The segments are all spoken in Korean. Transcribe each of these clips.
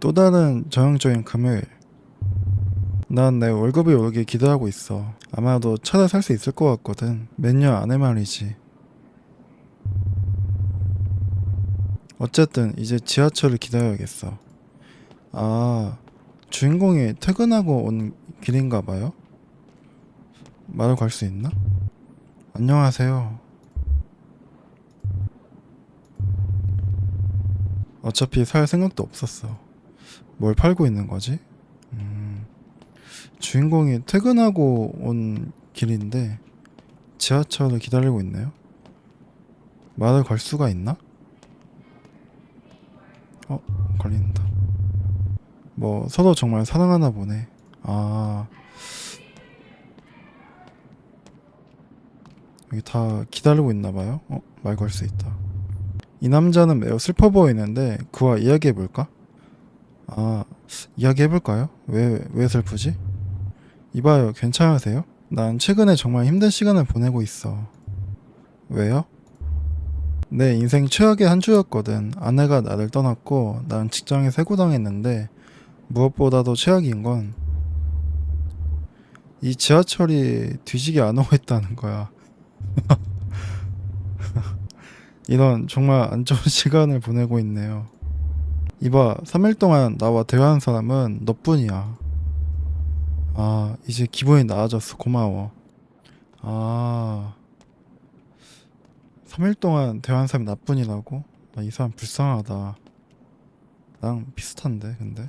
또 다른 전형적인 금요일. 난 내 월급이 오르길 기대하고 있어. 아마도 차를 살 수 있을 것 같거든. 몇 년 안에 말이지. 어쨌든 이제 지하철을 기다려야겠어. 아, 주인공이 퇴근하고 온 길인가 봐요? 말을 걸 수 있나? 안녕하세요. 어차피 살 생각도 없었어. 뭘 팔고 있는 거지? 음, 주인공이 퇴근하고 온 길인데 지하철을 기다리고 있네요. 말을 걸 수가 있나? 어, 걸린다. 뭐 서로 정말 사랑하나 보네. 아, 여기 다 기다리고 있나 봐요. 어, 말 걸 수 있다. 이 남자는 매우 슬퍼 보이는데 그와 이야기해 볼까? 아, 이야기해 볼까요? 왜, 왜 슬프지? 이봐요, 괜찮으세요? 난 최근에 정말 힘든 시간을 보내고 있어. 왜요? 내 인생 최악의 한 주였거든. 아내가 나를 떠났고, 난 직장에 세고당했는데, 무엇보다도 최악인 건, 이 지하철이 뒤지게 안 오고 있다는 거야. 이런 정말 안 좋은 시간을 보내고 있네요. 이봐, 3일 동안 나와 대화한 사람은 너뿐이야. 아, 이제 기분이 나아졌어. 고마워. 아, 3일 동안 대화한 사람이 나뿐이라고? 나 이 사람 불쌍하다. 나랑 비슷한데, 근데.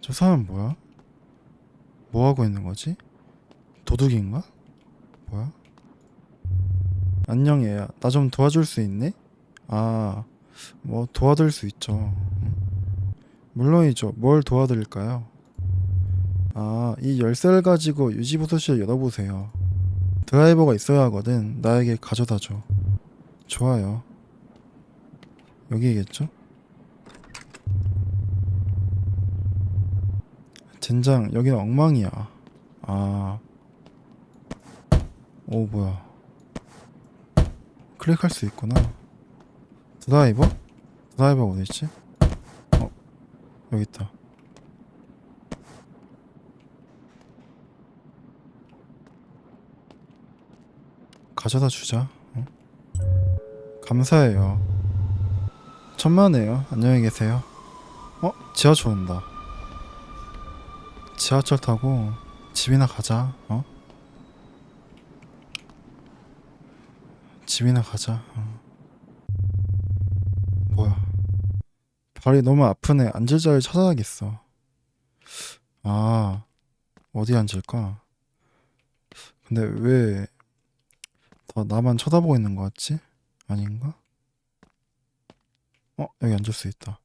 저 사람 뭐야? 뭐 하고 있는 거지? 도둑인가? 뭐야? 안녕 얘야. 나 좀 도와줄 수 있니? 아, 뭐 도와드릴 수 있죠. 음. 물론이죠. 뭘 도와드릴까요? 아, 이 열쇠를 가지고 유지보수실 열어보세요. 드라이버가 있어야 하거든. 나에게 가져다 줘. 좋아요. 여기겠죠? 젠장, 여기는 엉망이야. 아. 오, 뭐야. 클릭할 수 있구나. 드라이버? 드라이버 어디 있지? 어, 여기 있다. 가져다 주자. 어? 감사해요. 천만에요. 안녕히 계세요. 어, 지하철 온다. 지하철 타고 집이나 가자. 어? 집이나 가자. 어. 뭐야? 발이 너무 아프네. 앉을 자리 찾아야겠어. 아, 어디 앉을까? 근데 왜 다 나만 쳐다보고 있는 것 같지? 아닌가? 어, 여기 앉을 수 있다.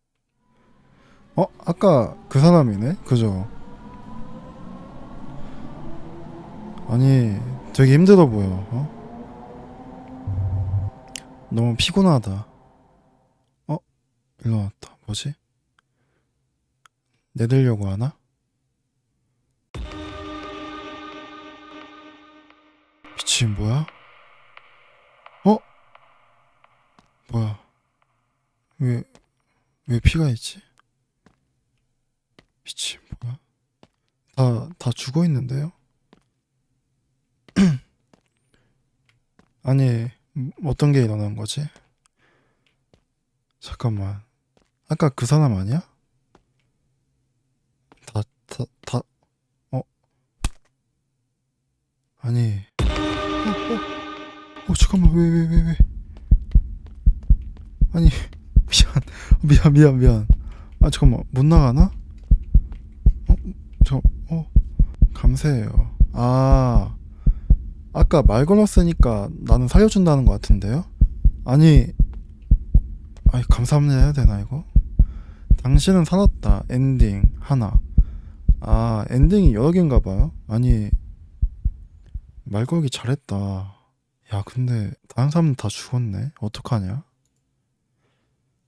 어, 아까 그 사람이네? 그죠? 아니, 되게 힘들어 보여. 어? 너무 피곤하다. 어? 일로 왔다. 뭐지? 내들려고 하나? 미친 뭐야? 어? 뭐야? 왜, 왜 피가 있지? 미친 뭐야? 다, 다 죽어 있는데요? 아니, 음, 어떤 게 일어난 거지? 잠깐만. 아까 그 사람 아니야? 다, 다, 다, 어? 아니. 어, 어, 어, 잠깐만. 왜, 왜, 왜, 왜. 아니, 미안. 미안, 미안, 미안. 아, 잠깐만. 못 나가나? 어, 저, 어, 감사해요. 아. 아까 말 걸었으니까 나는 살려준다는 것 같은데요? 아니, 아니 감사합니다 해야 되나 이거? 당신은 살았다. 엔딩 하나. 아 엔딩이 여러 개인가 봐요. 아니 말 걸기 잘했다. 야 근데 다른 사람은 다 죽었네. 어떡하냐?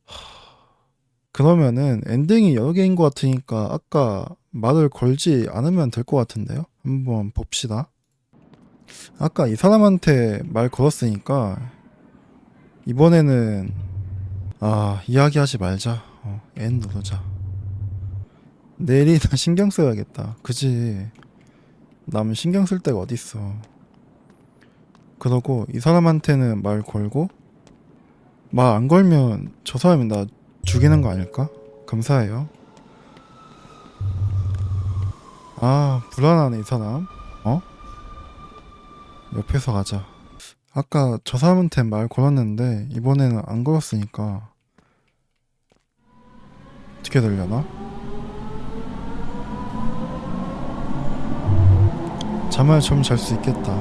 하, 그러면은 엔딩이 여러 개인 것 같으니까 아까 말을 걸지 않으면 될 것 같은데요? 한번 봅시다. 아까 이 사람한테 말 걸었으니까 이번에는 아 이야기하지 말자. 어, N 누르자. 내일이나 신경 써야겠다. 그지? 남은 신경 쓸 데가 어딨어. 그러고 이 사람한테는 말 걸고 말 안 걸면 저 사람이 나 죽이는 거 아닐까? 감사해요. 아 불안하네 이 사람. 어? 옆에서 가자 아까 저 사람한테 말 걸었는데 이번에는 안 걸었으니까 어떻게 되려나? 잠을 좀 잘 수 있겠다.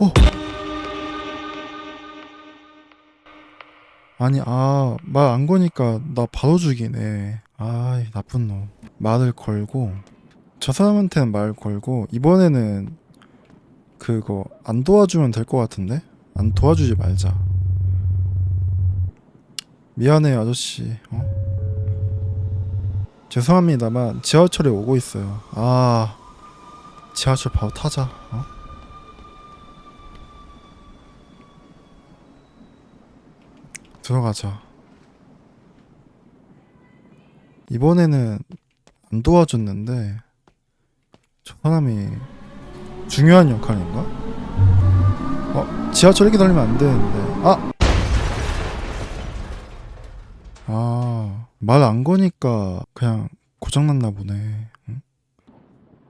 어? 아니 아 말 안 거니까 나 바로 죽이네. 아이 나쁜 놈. 말을 걸고 저 사람한테는 말 걸고 이번에는 그거 안 도와주면 될 것 같은데? 안 도와주지 말자. 미안해요 아저씨. 어? 죄송합니다만 지하철에 오고 있어요. 아 지하철 바로 타자. 어? 들어가자. 이번에는 안 도와줬는데 저 사람이 중요한 역할인가? 어, 지하철 이렇게 달리면 안 되는데. 아! 아, 말 안 거니까 그냥 고장났나 보네. 응?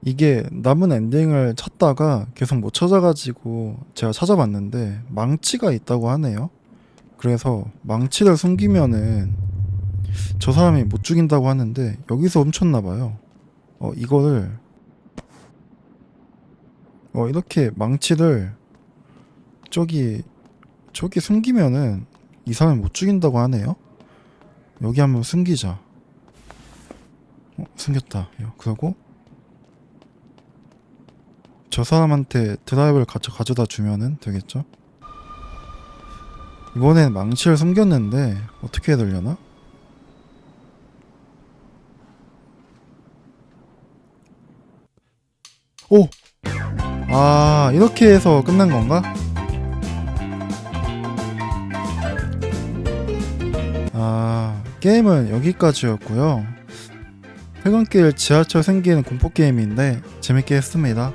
이게 남은 엔딩을 찾다가 계속 못 찾아가지고 제가 찾아봤는데 망치가 있다고 하네요. 그래서 망치를 숨기면은 저 사람이 못 죽인다고 하는데 여기서 훔쳤나 봐요. 어, 이거를 어 이렇게 망치를 저기 저기 숨기면은 이 사람을 못 죽인다고 하네요. 여기 한번 숨기자. 어, 숨겼다. 야, 그러고 저 사람한테 드라이브를 가져 가져다 주면은 되겠죠? 이번엔 망치를 숨겼는데 어떻게 해야 되려나? 오! 아, 이렇게 해서 끝난 건가? 아, 게임은 여기까지였고요. 퇴근길 지하철 생기는 공포 게임인데 재밌게 했습니다.